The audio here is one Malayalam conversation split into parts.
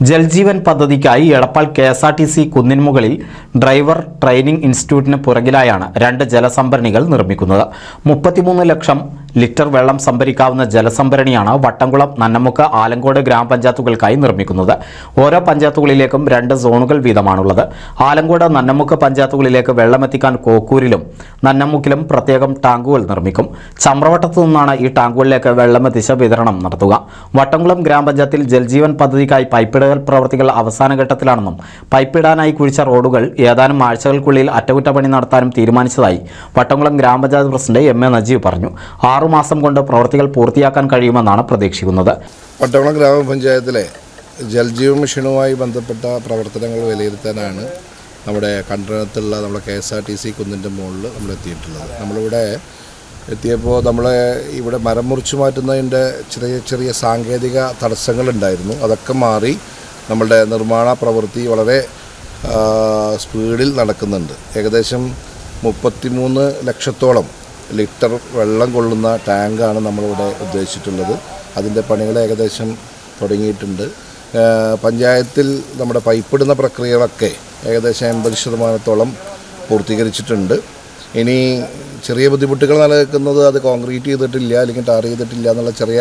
ജൽജീവൻ പദ്ധതിക്കായി Edappal K S R T C കുന്നിൻമുകളിൽ driver training ഇൻസ്റ്റിറ്റ്യൂട്ടിന് പുറകിലായാണ് രണ്ട് ജലസംഭരണികൾ നിർമ്മിക്കുന്നത്. മുപ്പത്തിമൂന്ന് ലക്ഷം ലിറ്റർ വെള്ളം സംഭരിക്കാവുന്ന ജലസംഭരണിയാണ് വട്ടംകുളം നന്നമുക്ക് ആലങ്കോട് ഗ്രാമപഞ്ചായത്തുകൾക്കായി നിർമ്മിക്കുന്നത്. ഓരോ പഞ്ചായത്തുകളിലേക്കും രണ്ട് സോണുകൾ വീതമാണുള്ളത്. ആലങ്കോട് നന്നമുക്ക് പഞ്ചായത്തുകളിലേക്ക് വെള്ളമെത്തിക്കാൻ കോക്കൂരിലും നന്നമുക്കിലും പ്രത്യേകം ടാങ്കുകൾ നിർമ്മിക്കും. ചമ്രവട്ടത്തു നിന്നാണ് ഈ ടാങ്കുകളിലേക്ക് വെള്ളമെത്തിച്ച് വിതരണം നടത്തുക. വട്ടംകുളം ഗ്രാമപഞ്ചായത്തിൽ ജൽജീവൻ പദ്ധതിക്കായി പൈപ്പിടൽ പ്രവൃത്തികൾ അവസാന ഘട്ടത്തിലാണെന്നും പൈപ്പിടാനായി കുഴിച്ച റോഡുകൾ ഏതാനും ആഴ്ചകൾക്കുള്ളിൽ അറ്റകുറ്റപ്പണി നടത്താനും തീരുമാനിച്ചതായി വട്ടംകുളം ഗ്രാമപഞ്ചായത്ത് പ്രസിഡന്റ് എം എ നജീവ് പറഞ്ഞു. ആറുമാസം കൊണ്ട് പ്രവൃത്തികൾ പൂർത്തിയാക്കാൻ കഴിയുമെന്നാണ് പ്രതീക്ഷിക്കുന്നത്. പട്ടവളം ഗ്രാമപഞ്ചായത്തിലെ ജൽജീവ മിഷനുമായി ബന്ധപ്പെട്ട പ്രവർത്തനങ്ങൾ വിലയിരുത്താനാണ് നമ്മുടെ കണ്ടനത്തുള്ള നമ്മുടെ K S R T C കുന്നിന്റെ മുകളിൽ നമ്മൾ എത്തിയിട്ടുള്ളത്. നമ്മളിവിടെ എത്തിയപ്പോൾ നമ്മൾ ഇവിടെ മരം മുറിച്ചു മാറ്റുന്നതിന്റെ ചെറിയ ചെറിയ സാങ്കേതിക തടസ്സങ്ങളുണ്ടായിരുന്നു. അതൊക്കെ മാറി നമ്മളുടെ നിർമ്മാണ പ്രവൃത്തി വളരെ സ്പീഡിൽ നടക്കുന്നുണ്ട്. ഏകദേശം മുപ്പത്തിമൂന്ന് ലക്ഷത്തോളം ലിറ്റർ വെള്ളം കൊള്ളുന്ന ടാങ്കാണ് നമ്മളിവിടെ ഉദ്ദേശിച്ചിട്ടുള്ളത്. അതിന്റെ പണികൾ ഏകദേശം തുടങ്ങിയിട്ടുണ്ട്. പഞ്ചായത്തിൽ നമ്മുടെ പൈപ്പിടുന്ന പ്രക്രിയകളൊക്കെ ഏകദേശം എൺപത് ശതമാനത്തോളം പൂർത്തീകരിച്ചിട്ടുണ്ട്. ഇനി ചെറിയ ബുദ്ധിമുട്ടുകൾ നിലനിൽക്കുന്നത് അത് കോൺക്രീറ്റ് ചെയ്തിട്ടില്ല അല്ലെങ്കിൽ ടാർ ചെയ്തിട്ടില്ല എന്നുള്ള ചെറിയ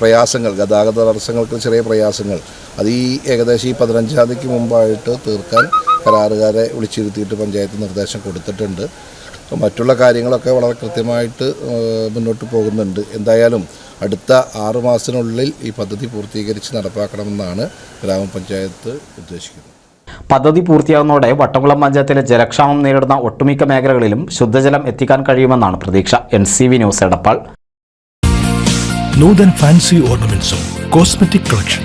പ്രയാസങ്ങൾ ഗതാഗത തടസ്സങ്ങൾക്ക് ചെറിയ പ്രയാസങ്ങൾ. അത് ഈ ഏകദേശം ഈ പതിനഞ്ചാം തീയതിക്ക് മുമ്പായിട്ട് തീർക്കാൻ കരാറുകാരെ വിളിച്ചിരുത്തിയിട്ട് പഞ്ചായത്ത് നിർദ്ദേശം കൊടുത്തിട്ടുണ്ട്. അപ്പോൾ മറ്റുള്ള കാര്യങ്ങളൊക്കെ വളരെ കൃത്യമായിട്ട് മുന്നോട്ട് പോകുന്നുണ്ട്. എന്തായാലും അടുത്ത ആറു മാസത്തിനുള്ളിൽ ഈ പദ്ധതി പൂർത്തീകരിച്ച് നടപ്പാക്കണമെന്നാണ് ഗ്രാമപഞ്ചായത്ത് ഉദ്ദേശിക്കുന്നത്. പദ്ധതി പൂർത്തിയാകുന്നതോടെ വട്ടംകുളം പഞ്ചായത്തിലെ ജലക്ഷാമം നേരിടുന്ന ഒട്ടുമിക്ക മേഖലകളിലും ശുദ്ധജലം എത്തിക്കാൻ കഴിയുമെന്നാണ് പ്രതീക്ഷ. N C V news Edappal. Nuthan fancy ഓർണമെന്റ്സും cosmetic collection.